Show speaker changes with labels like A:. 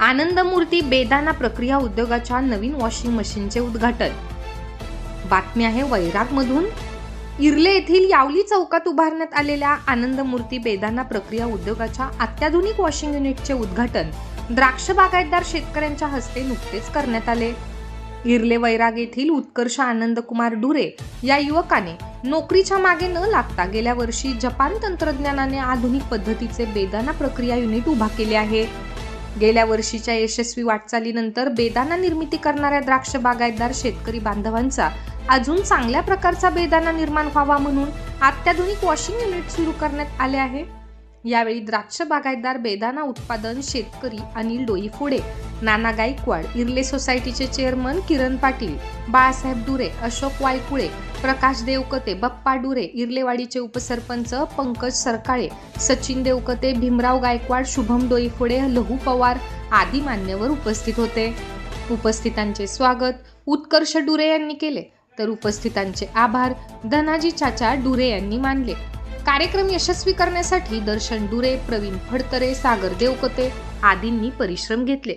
A: आनंदमूर्ती बेदाना प्रक्रिया उद्योगाच्या नवीन वॉशिंग मशीनचे उद्घाटन. बातमी आहे वैरागमधून. इर्ले येथील यावली चौकात उभारण्यात आलेल्या आनंदमूर्ती बेदाना प्रक्रिया उद्योगाच्या अत्याधुनिक वॉशिंग युनिटचे उद्घाटन. द्राक्ष बागायतदार शेतकऱ्यांच्या हस्ते नुकतेच करण्यात आले. इर्ले वैराग येथील उत्कर्ष आनंदकुमार डुरे या युवकाने नोकरीच्या मागे न लागता गेल्या वर्षी जपान तंत्रज्ञानाने आधुनिक पद्धतीचे बेदाना प्रक्रिया युनिट उभा केले आहे. गेल्या वर्षीच्या यशस्वी वाटचालीनंतर बेदाना निर्मिती करणाऱ्या द्राक्ष बागायतदार शेतकरी बांधवांचा अजून चांगल्या प्रकारचा बेदाना निर्माण व्हावा म्हणून अत्याधुनिक वॉशिंग युनिट सुरू करण्यात आले आहे. यावेळी द्राक्ष बागायतदार बेदाना उत्पादन शेतकरी अनिल डोईफोडे नाना गायकवाड इर्ले सोसायटीचे चेअरमन किरण पाटील बाळासाहेब डुरे अशोक वायकुळे प्रकाश देवकते बप्पा डुरे इर्लेवाडीचे उपसरपंच पंकज सरकाळे सचिन देवकते भीमराव गायकवाड शुभम डोईफोडे लहू पवार आदी मान्यवर उपस्थित होते. उपस्थितांचे स्वागत उत्कर्ष डुरे यांनी केले. तर उपस्थितांचे आभार धनाजी चाचा डुरे यांनी मानले. कार्यक्रम यशस्वी करण्यासाठी दर्शन डुरे प्रवीण फडतरे सागर देवकते आदींनी परिश्रम घेतले.